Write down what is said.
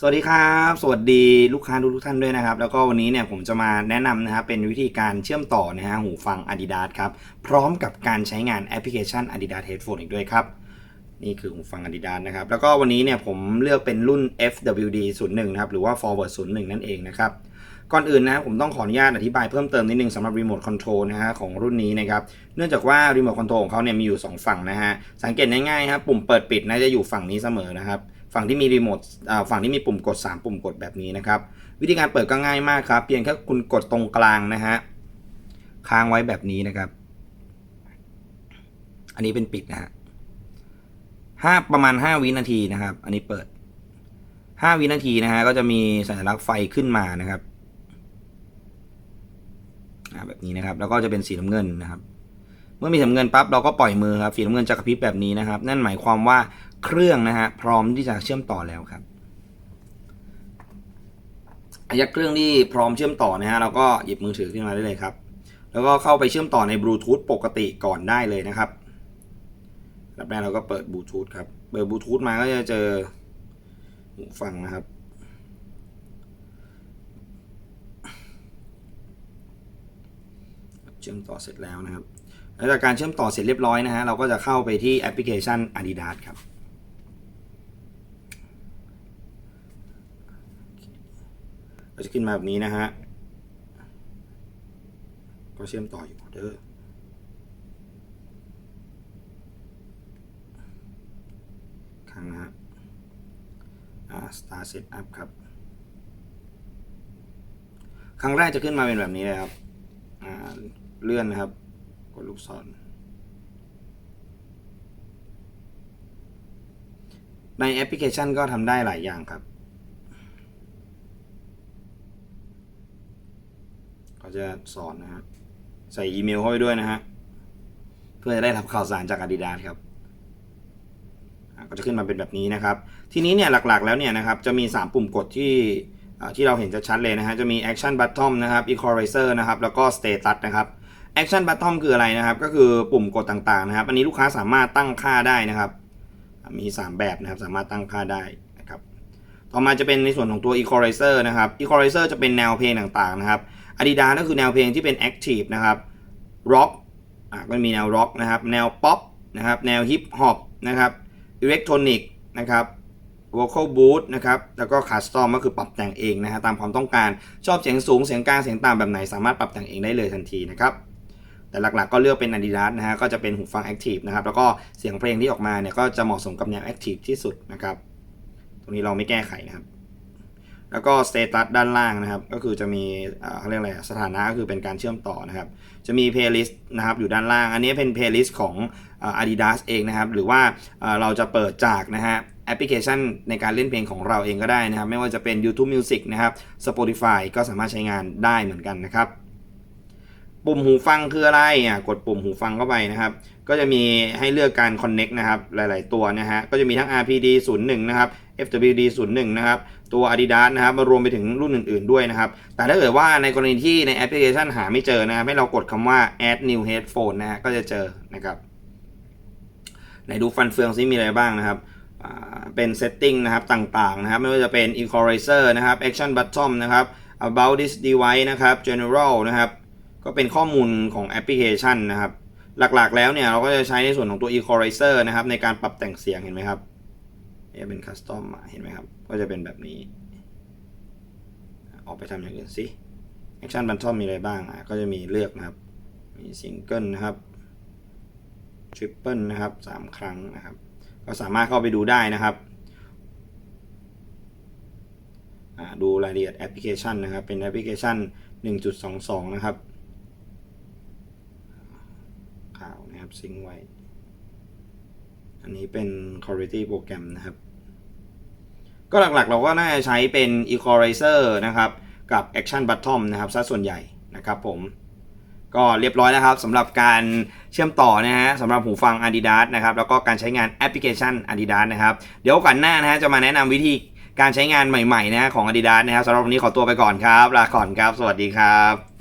สวัสดีครับ สวัสดีลูกค้าทุกท่านด้วยนะครับ แล้วก็วันนี้เนี่ยผมจะมาแนะนำนะครับเป็นวิธีการเชื่อมต่อนะฮะหูฟัง Adidas ครับ พร้อมกับการใช้งานแอปพลิเคชัน Adidas Headphone อีกด้วยครับนี่คือหูฟัง Adidas นะครับ แล้วก็วันนี้เนี่ยผมเลือกเป็นรุ่น FWD 01นะครับ หรือว่า Forward 01 นั่นเองนะครับ ก่อนอื่นนะผมต้องขออนุญาตอธิบายเพิ่มเติมนิดนึงสำหรับรีโมทคอนโทรลนะฮะของรุ่นนี้นะครับ เนื่องจากว่ารีโมทคอนโทรลของเขาเนี่ยมีอยู่ 2 ฝั่งนะฮะ สังเกตง่ายๆครับปุ่มเปิดปิดน่าจะอยู่ฝั่งนี้เสมอนะครับ ฝั่งที่มีรีโมทฝั่งที่มีปุ่มกด 3 ปุ่มกดแบบนี้นะครับ วิธีการเปิดก็ง่ายมากครับ เพียงแค่คุณกดตรงกลางนะฮะค้างไว้แบบนี้นะครับ อันนี้เป็นปิดนะฮะห้าประมาณ 5 วินาทีนะครับ อันนี้เปิด 5 วินาทีนะฮะก็จะมีสัญลักษณ์ไฟขึ้นมานะครับแบบนี้นะครับ แล้วก็จะเป็นสีน้ำเงินนะครับ เมื่อมีสีน้ำเงินปั๊บเราก็ปล่อยมือครับสีน้ำเงินจะกระพริบแบบนี้นะครับ นั่นหมายความว่า เครื่องนะฮะพร้อมที่จะเชื่อมต่อแล้วครับอายักเครื่องที่พร้อมเชื่อมต่อนะฮะเราก็หยิบมือถือขึ้นมาได้เลยครับ แล้วก็เข้าไปเชื่อมต่อในบลูทูธปกติก่อนได้เลยนะครับแล้วแรกเราก็เปิดบลูทูธครับเปิดบลูทูธมาก็จะเจอหูฟังนะครับ เชื่อมต่อเสร็จแล้วนะครับหลังจากการเชื่อมต่อเสร็จเรียบร้อยนะฮะเราก็จะเข้าไปที่แอปพลิเคชัน Adidas ครับ ก็จะขึ้นมาแบบนี้นะฮะ ก็เชื่อมต่ออยู่เด้อครั้งนะฮะอ่า Star set up ครับ ครั้งแรกจะขึ้นมาเป็นแบบนี้เลยครับ อ่า เลื่อนนะครับ กดลูกศรในแอปพลิเคชันก็ทำได้หลายอย่างครับ เขา จะสอนนะฮะ ใส่อีเมลเข้าไปด้วยนะฮะ เพื่อจะได้รับข่าวสารจาก Adidas ครับก็จะขึ้นมาเป็นแบบนี้นะครับ ทีนี้เนี่ยหลักๆแล้วเนี่ยนะครับจะมี 3 ปุ่มกดที่ที่เราเห็นจะชัดเลยนะฮะ จะมี Action Button นะครับ Equalizer นะครับ แล้วก็ Status นะครับ Action Button คืออะไรนะครับ ก็คือปุ่มกดต่างๆนะครับ อันนี้ลูกค้าสามารถตั้งค่าได้นะครับ มี 3 แบบนะครับ สามารถตั้งค่าได้นะครับ ต่อมาจะเป็นในส่วนของตัว Equalizer นะครับ Equalizer จะเป็นแนวเพลงต่างๆนะครับ Adidas ก็คือแนวเพลงที่เป็น Active นะครับ Rock อะก็มีแนว Rock นะครับ แนว Pop นะครับ แนว Hip Hop นะครับ Electronic นะครับ Vocal Boost นะครับ แล้วก็ Custom ก็คือปรับแต่งเองนะฮะตามความต้องการ ชอบเสียงสูง เสียงกลาง เสียงต่ำแบบไหน สามารถปรับแต่งเองได้เลยทันทีนะครับ แต่หลักๆก็เลือกเป็น Adidas นะฮะ ก็จะเป็นหูฟัง Active นะครับ แล้วก็เสียงเพลงที่ออกมาเนี่ยก็จะเหมาะสมกับแนว Active ที่สุดนะครับ ตรงนี้เราไม่แก้ไขนะครับ แล้วก็สเตตัสด้านล่างนะครับ ก็คือจะมีเขาเรียกอะไรสถานะก็คือเป็นการเชื่อมต่อนะครับ จะมีเพลย์ลิสต์นะครับอยู่ด้านล่าง อันนี้เป็นเพลย์ลิสต์ของอา Adidas เองนะครับ หรือว่าอ่าเราจะเปิดจากนะฮะแอปพลิเคชันในการเล่นเพลงของเราเองก็ได้นะครับ ไม่ว่าจะเป็น YouTube Music นะครับ Spotify ก็สามารถใช้งานได้เหมือนกันนะครับ ปุ่มหูฟังคืออะไรอะกดปุ่มหูฟังเข้าไปนะครับ ก็จะมีให้เลือกการ connect นะครับ หลาย ๆ ตัวนะฮะ ก็จะมีทั้ง RPD 01นะครับ FWD 01นะครับ ตัว Adidas นะครับ มารวมไปถึงรุ่นอื่น ๆ ด้วยนะครับ แต่ถ้าเกิดว่าในกรณีที่ในแอปพลิเคชันหาไม่เจอนะครับ ให้เรากดคำว่า add new headphone นะฮะ ก็จะเจอนะครับ ไหนดูฟันเฟืองซิมีอะไรบ้างนะครับเป็น setting นะครับต่างๆนะครับ ไม่ว่าจะเป็น equalizer นะครับ action button นะครับ about this device นะครับ general นะครับ ก็เป็นข้อมูลของแอปพลิเคชันนะครับ หลักๆแล้วเนี่ยเราก็จะใช้ในส่วนของตัว equalizer นะครับ ในการปรับแต่งเสียงเห็นไหมครับเนี่ยเป็น custom มาเห็นไหมครับ ก็จะเป็นแบบนี้ ออกไปทำอย่างอื่นสิ action button มีอะไรบ้างอะก็จะมีเลือกนะครับ มีซิงเกิลนะครับ triple นะครับสามครั้งนะครับ ก็สามารถเข้าไปดูได้นะครับดูรายละเอียดแอปพลิเคชันนะครับ เป็นแอปพลิเคชัน 1.22 นะครับ ข่าว นะครับซิงไว้ อันนี้เป็น quality โปรแกรมนะครับ ก็หลักๆ เราก็น่าจะใช้เป็น equalizer นะครับ กับ action button นะครับซะส่วนใหญ่นะครับผมก็เรียบร้อยแล้วครับสำหรับการเชื่อมต่อนะฮะสำหรับหูฟัง Adidas นะครับแล้วก็การใช้งานแอปพลิเคชัน Adidas นะครับเดี๋ยวก่อนหน้านะฮะจะมาแนะนำวิธีการใช้งานใหม่ๆนะฮะของ Adidas นะครับสำหรับวันนี้ขอตัวไปก่อนครับ ลาก่อนครับ สวัสดีครับ